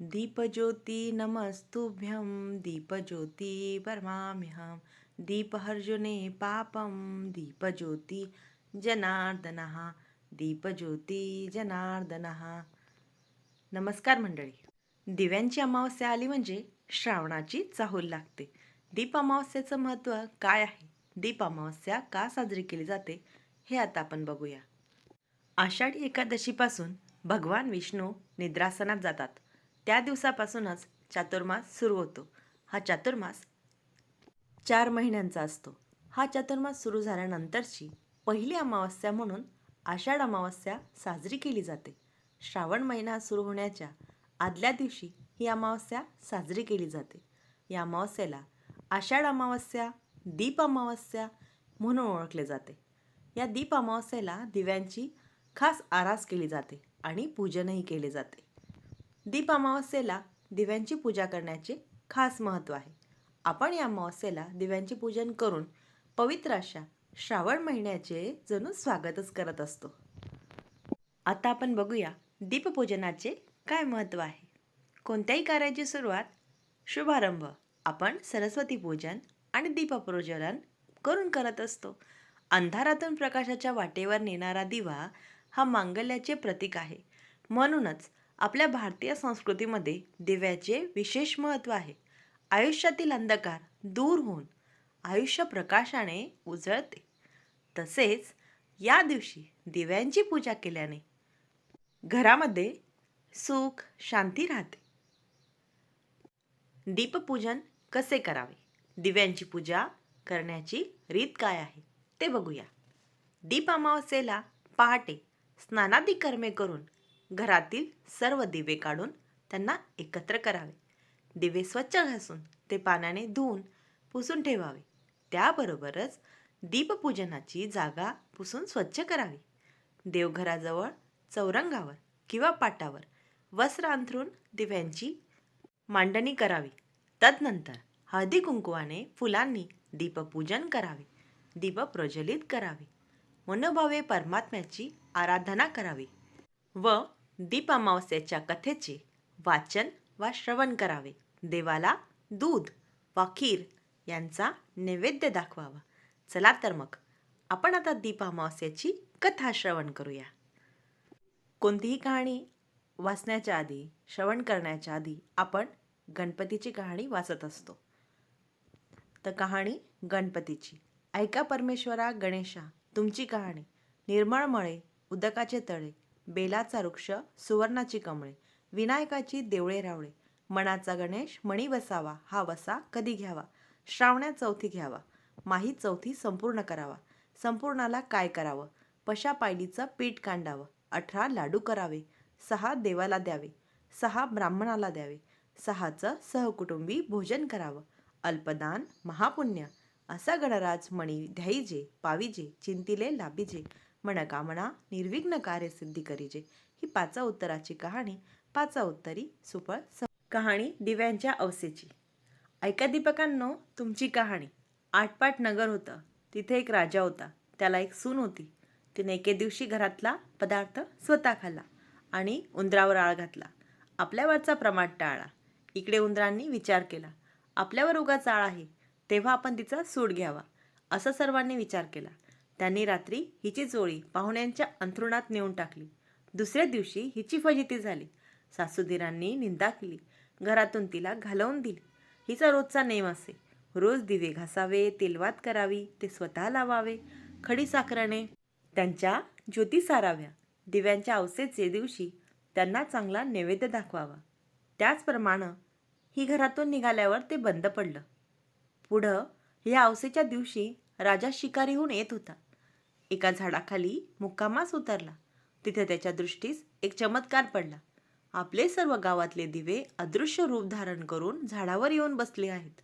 दीपज्योती नमस्तुभ्यं दीपज्योती परमाम्यहं दीपहर्जुने पापं दीपज्योती जनार्दनः दीपज्योती जनार्दनः। नमस्कार मंडळी दिव्यांची अमावस्या आली म्हणजे श्रावणाची चाहूल लागते. दीप अमावस्येचं महत्त्व काय आहे? दीप अमावस्या का साजरी केली जाते? हे आता आपण बघूया. आषाढी एकादशीपासून भगवान विष्णू निद्रासनात जातात. त्या दिवसापासूनच चातुर्मास सुरू होतो. हा चातुर्मास चार महिन्यांचा असतो. हा चातुर्मास सुरू झाल्यानंतरची पहिली अमावस्या म्हणून आषाढ अमावस्या साजरी केली जाते. श्रावण महिना सुरू होण्याच्या आदल्या दिवशी ही अमावस्या साजरी केली जाते. या अमावस्येला आषाढ अमावस्या दीप अमावस्या म्हणून ओळखले जाते. या दीप अमावस्येला दिव्यांची खास आरास केली जाते आणि पूजनही केले जाते. दीप अमावस्येला दिव्यांची पूजा करण्याचे खास महत्त्व आहे. आपण या अमावस्येला दिव्यांचे पूजन करून पवित्र अशा श्रावण महिन्याचे जणू स्वागतच करत असतो. आता आपण बघूया दीपपूजनाचे काय महत्त्व आहे. कोणत्याही कार्याची सुरुवात शुभारंभ आपण सरस्वती पूजन आणि दीपप्रज्वलन करून करत असतो. अंधारातून प्रकाशाच्या वाटेवर नेणारा दिवा हा मांगल्याचे प्रतीक आहे. म्हणूनच आपल्या भारतीय संस्कृतीमध्ये दिव्याचे विशेष महत्त्व आहे. आयुष्यातील अंधकार दूर होऊन आयुष्य प्रकाशाने उजळते. तसेच या दिवशी दिव्यांची पूजा केल्याने घरामध्ये सुख शांती राहते. दीपपूजन कसे करावे? दिव्यांची पूजा करण्याची रीत काय आहे? ते बघूया. दीप अमावस्येला पहाटे स्नानादी कर्मे करून घरातील सर्व दिवे काढून त्यांना एकत्र करावे. दिवे स्वच्छ घासून ते पाण्याने धुवून पुसून ठेवावे. त्याबरोबरच दीपपूजनाची जागा पुसून स्वच्छ करावी. देवघराजवळ चौरंगावर किंवा पाटावर वस्त्र अंथरून दिव्यांची मांडणी करावी. तदनंतर हळदी कुंकुवाने फुलांनी दीपपूजन करावे. दीप प्रज्वलित करावे. मनोभावे परमात्म्याची आराधना करावी व दीप अमावस्येच्या कथेचे वाचन वा श्रवण करावे. देवाला दूध वा खीर यांचा नैवेद्य दाखवावा. चला तर मग आपण आता दीप अमावस्याची कथा श्रवण करूया. कोणतीही कहाणी वाचण्याच्या आधी श्रवण करण्याच्या आधी आपण गणपतीची कहाणी वाचत असतो. तर कहाणी गणपतीची. ऐका परमेश्वरा गणेशा तुमची कहाणी. निर्मळ मळे उदकाचे तळे बेलाचा वृक्ष सुवर्णाची कमळे विनायकाची देवळे रावळे मनाचा गणेश मणी वसावा हा वसा कधी घ्यावा? श्रावण्या चौथी घ्यावा. माही चौथी संपूर्ण करावा. संपूर्णाला काय करावं? पशा पायलीचं पीठ कांडावं. अठरा लाडू करावे. सहा देवाला द्यावे. सहा ब्राह्मणाला द्यावे. सहाचं सहकुटुंबी भोजन करावं. अल्पदान महापुण्य असा गणराज मणी ध्याईजे पाविजे चिंतिले लाभिजे. मनकामना निर्विघ्न कार्य सिद्धी करीजे. ही पाचा उत्तराची कहाणी पाचा उत्तरी सुफळ कहाणी दिव्यांच्या अवसेची. ऐका दीपकांनो तुमची कहाणी. आटपाट नगर होतं. तिथे एक राजा होता. त्याला एक सून होती. तिने एके दिवशी घरातला पदार्थ स्वतः खाल्ला आणि उंदरावर आळ घातला. आपल्यावरचा प्रमाण टाळला इकडे उंदरांनी विचार केला. आपल्यावर उगाच आळ आहे. तेव्हा आपण तिचा सूड घ्यावा. असा सर्वांनी विचार केला. त्यांनी रात्री हिची चोळी पाहुण्यांच्या अंथरुणात नेऊन टाकली. दुसऱ्या दिवशी हिची फजिती झाली. सासूदिरांनी निंदा केली. घरातून तिला घालवून दिली. हिचा रोजचा नेम असे. रोज दिवे घासावे तेलवात करावी ते स्वतः लावावे. खडी साखराने त्यांच्या ज्योती साराव्या. दिव्यांच्या अवसेचे दिवशी त्यांना चांगला नैवेद्य दाखवावा. त्याचप्रमाणे ही घरातून निघाल्यावर ते बंद पडलं. पुढं या अवसेच्या दिवशी राजा शिकारीहून येत होता. एका झाडाखाली मुक्कामास उतरला. तिथे त्याच्या दृष्टीस एक चमत्कार पडला. आपले सर्व गावातले दिवे अदृश्य रूप धारण करून झाडावर येऊन बसले आहेत.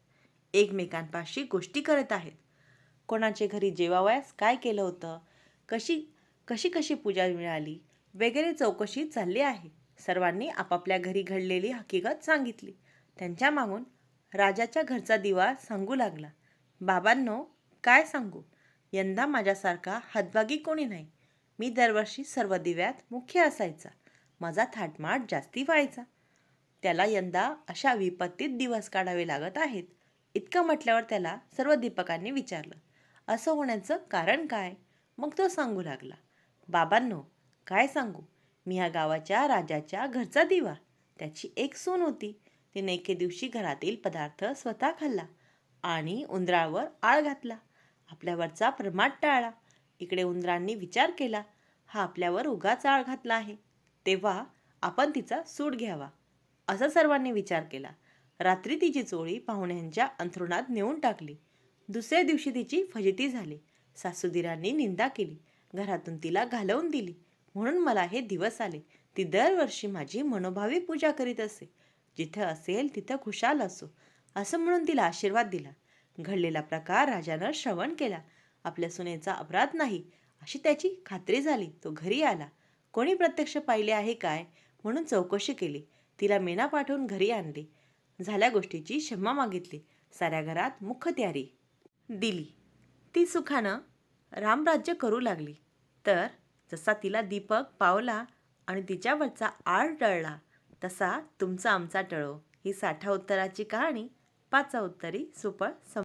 एकमेकांपाशी गोष्टी करत आहेत. कोणाचे घरी जेवावयास काय केलं होतं? कशी कशी कशी पूजा मिळाली? वगैरे चौकशी चालली आहे. सर्वांनी आपापल्या घरी घडलेली हकीकत सांगितली. त्यांच्या मागून राजाच्या घरचा दिवा सांगू लागला. बाबांनो काय सांगू? यंदा माझ्यासारखा हदबागी कोणी नाही. मी दरवर्षी सर्व दिव्यात मुख्य असायचा. माझा थाटमाट जास्ती व्हायचा. त्याला यंदा अशा विपत्तीत दिवस काढावे लागत आहेत इतकं म्हटल्यावर त्याला सर्व दीपकांनी विचारलं. असं होण्याचं कारण काय? मग तो सांगू लागला. बाबांनो काय सांगू? मी ह्या गावाच्या राजाच्या घरचा दिवा. त्याची एक सून होती. तिने एके दिवशी घरातील पदार्थ स्वतः खाल्ला आणि उंदरावर आळ घातला. आपल्यावरचा प्रमाद टाळला इकडे उंदरांनी विचार केला हा आपल्यावर उगाच आळ घातला आहे. तेव्हा आपण तिचा सूड घ्यावा असा सर्वांनी विचार केला. रात्री तिची चोळी पाहुण्यांच्या अंथरुणात नेऊन टाकली. दुसऱ्या दिवशी तिची फजिती झाली. सासूदिरांनी निंदा केली. घरातून तिला घालवून दिली. म्हणून मला हे दिवस आले. ती दरवर्षी माझी मनोभावी पूजा करीत असे. जिथं असेल तिथं खुशाल असो असं म्हणून तिला आशीर्वाद दिला. घडलेला प्रकार राजानं श्रवण केला. आपल्या सुनेचा अपराध नाही अशी त्याची खात्री झाली. तो घरी आला. कोणी प्रत्यक्ष पाहिले आहे काय? म्हणून चौकशी केली. तिला मेना पाठवून घरी आणली. झाल्या गोष्टीची क्षमा मागितली. साऱ्या घरात मुख्य तयारी दिली. ती सुखानं रामराज्य करू लागली. तर जसा तिला दीपक पावला आणि तिच्यावरचा आळ टळला तसा तुमचा आमचा टळो. ही साठा उत्तराची कहाणी पाचा उत्तरी सुपळ सम